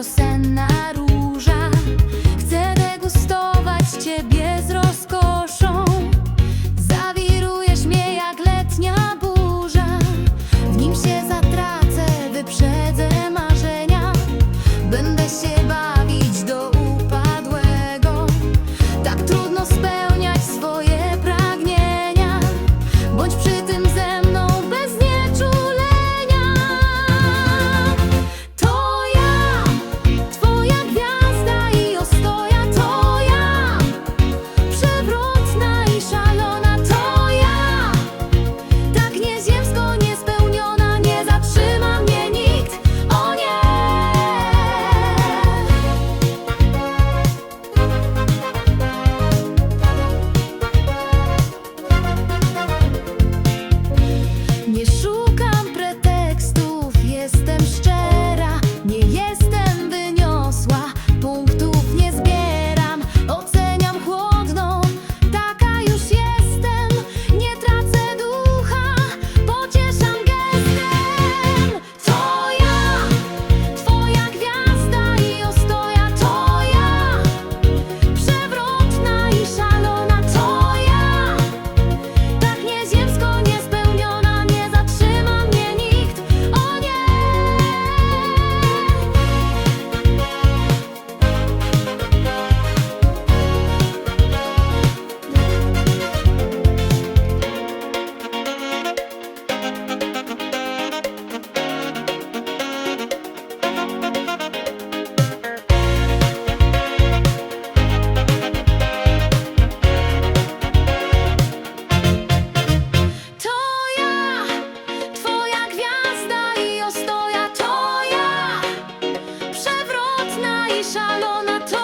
wiosenna róża. Chcę degustować Ciebie z rozkoszą Piszalona to